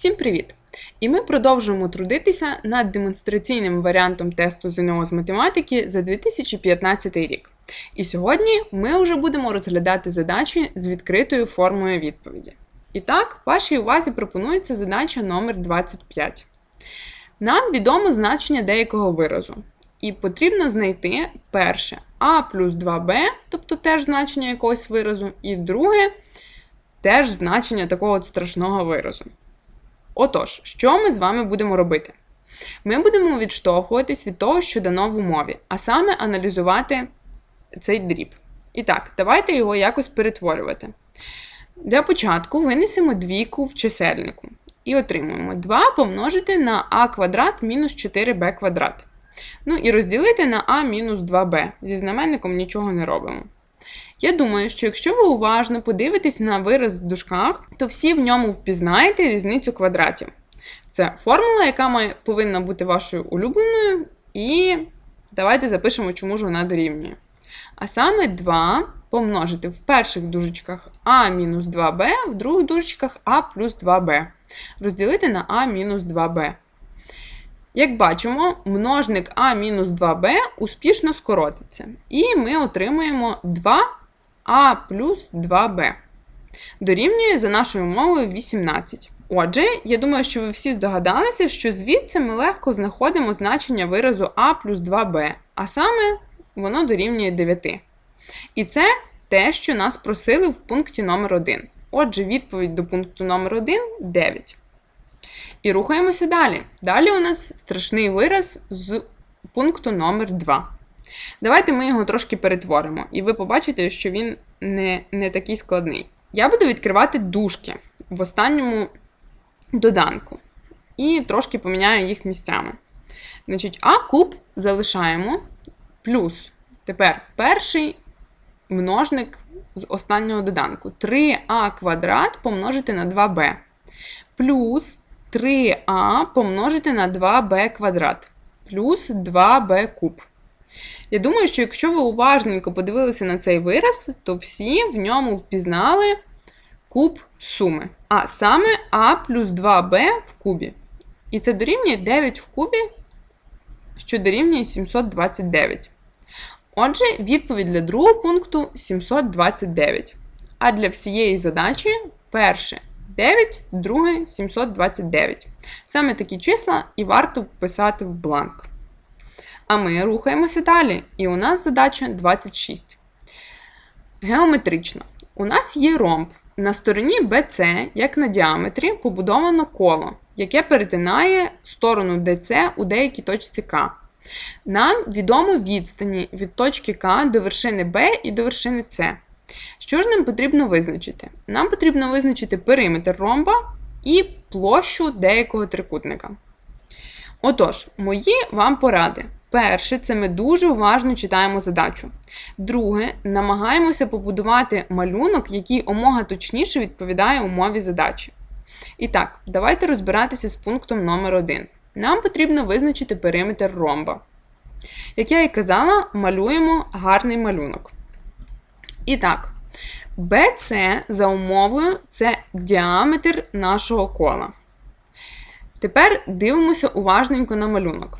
Всім привіт! І ми продовжуємо трудитися над демонстраційним варіантом тесту ЗНО з математики за 2015 рік. І сьогодні ми вже будемо розглядати задачі з відкритою формою відповіді. І так, вашій увазі пропонується задача номер 25. Нам відомо значення деякого виразу. І потрібно знайти перше а плюс 2b, тобто теж значення якогось виразу, і друге теж значення такого от страшного виразу. Отож, що ми з вами будемо робити? Ми будемо відштовхуватись від того, що дано в умові, а саме аналізувати цей дріб. І так, давайте його якось перетворювати. Для початку винесемо двійку в чисельнику і отримуємо 2 помножити на а квадрат мінус 4b квадрат. Ну і розділити на а мінус 2b. Зі знаменником нічого не робимо. Я думаю, що якщо ви уважно подивитесь на вираз в дужках, то всі в ньому впізнаєте різницю квадратів. Це формула, яка має, повинна бути вашою улюбленою, і давайте запишемо, чому ж вона дорівнює. А саме 2 помножити в перших дужечках а мінус 2b, в других дужечках а плюс 2b. Розділити на а мінус 2b. Як бачимо, множник а мінус 2b успішно скоротиться. І ми отримуємо 2а плюс 2b. Дорівнює за нашою умовою 18. Отже, я думаю, що ви всі здогадалися, що звідси ми легко знаходимо значення виразу а плюс 2b, а саме воно дорівнює 9. І це те, що нас просили в пункті номер 1 Отже, відповідь до пункту номер 1 9. І рухаємося далі. Далі у нас страшний вираз з пункту номер 2 Давайте ми його трошки перетворимо, і ви побачите, що він не, не такий складний. Я буду відкривати дужки в останньому доданку. І трошки поміняю їх місцями. Значить, А куб залишаємо плюс. Тепер перший множник з останнього доданку. 3а квадрат помножити на 2b. Плюс 3а помножити на 2b квадрат. Плюс 2b куб. Я думаю, що якщо ви уважненько подивилися на цей вираз, то всі в ньому впізнали куб суми. А саме А плюс 2Б в кубі. І це дорівнює 9 в кубі, що дорівнює 729. Отже, відповідь для другого пункту 729. А для всієї задачі перше 9, друге 729. Саме такі числа і варто вписати в бланк. А ми рухаємося далі. І у нас задача 26. Геометрично. У нас є ромб. На стороні BC, як на діаметрі, побудовано коло, яке перетинає сторону DC у деякій точці К. Нам відомо відстані від точки К до вершини B і до вершини С. Що ж нам потрібно визначити? Нам потрібно визначити периметр ромба і площу деякого трикутника. Отож, мої вам поради. Перше, це ми дуже уважно читаємо задачу. Друге, намагаємося побудувати малюнок, який омога точніше відповідає умові задачі. І так, давайте розбиратися з пунктом номер 1 Нам потрібно визначити периметр ромба. Як я і казала, малюємо гарний малюнок. І так, BC за умовою це діаметр нашого кола. Тепер дивимося уважненько на малюнок.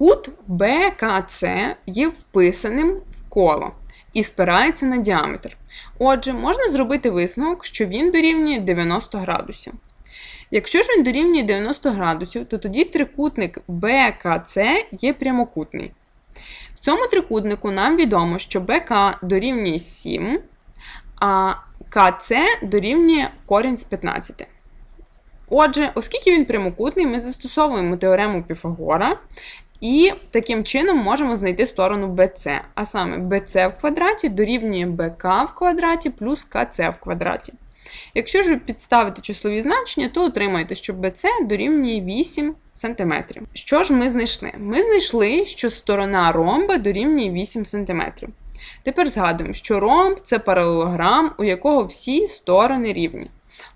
Кут БКЦ є вписаним в коло і спирається на діаметр. Отже, можна зробити висновок, що він дорівнює 90 градусів. Якщо ж він дорівнює 90 градусів, то тоді трикутник БКЦ є прямокутний. В цьому трикутнику нам відомо, що БК дорівнює 7, а КЦ дорівнює корінь з 15. Отже, оскільки він прямокутний, ми застосовуємо теорему Піфагора і таким чином можемо знайти сторону BC. А саме BC в квадраті дорівнює BK в квадраті плюс KC в квадраті. Якщо ж ви підставите числові значення, то отримаєте, що BC дорівнює 8 см. Що ж ми знайшли? Ми знайшли, що сторона ромба дорівнює 8 см. Тепер згадуємо, що ромб це паралелограм, у якого всі сторони рівні.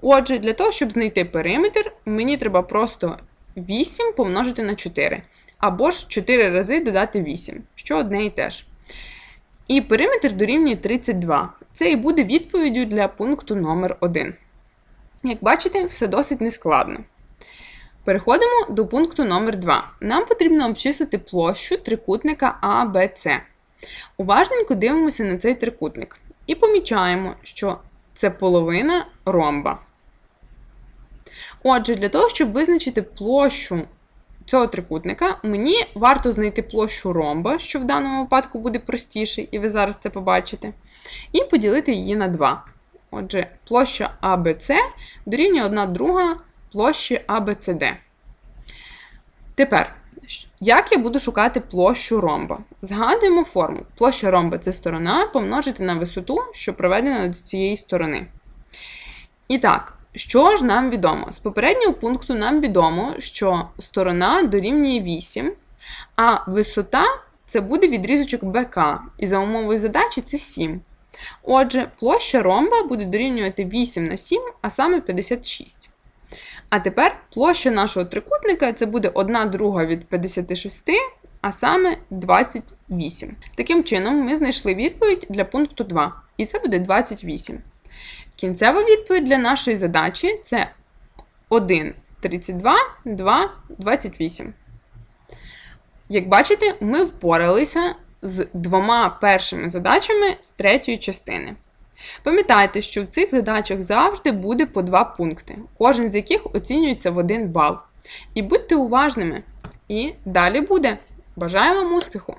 Отже, для того, щоб знайти периметр, мені треба просто 8 помножити на 4. Або ж 4 рази додати 8, що одне і те ж. І периметр дорівнює 32. Це і буде відповіддю для пункту номер 1 Як бачите, все досить нескладно. Переходимо до пункту номер 2. Нам потрібно обчислити площу трикутника ABC. Уважненько дивимося на цей трикутник і помічаємо, що це половина ромба. Отже, для того, щоб визначити площу цього трикутника, мені варто знайти площу ромба, що в даному випадку буде простіше, і ви зараз це побачите, і поділити її на 2. Отже, площа ABC дорівнює 1 друга площі ABCD. Тепер, як я буду шукати площу ромба? Згадуємо форму. Площа ромба це сторона помножити на висоту, що проведена до цієї сторони. І так, що ж нам відомо? З попереднього пункту нам відомо, що сторона дорівнює 8, а висота це буде відрізочок БК, і за умовою задачі це 7. Отже, площа ромба буде дорівнювати 8 на 7, а саме 56. А тепер площа нашого трикутника це буде 1 друга від 56, а саме 28. Таким чином, ми знайшли відповідь для пункту 2, і це буде 28. Кінцева відповідь для нашої задачі це 1, 32, 2, 28. Як бачите, ми впоралися з двома першими задачами з третьої частини. Пам'ятайте, що в цих задачах завжди буде по два пункти, кожен з яких оцінюється в 1 бал. І будьте уважними. І далі буде. Бажаю вам успіху!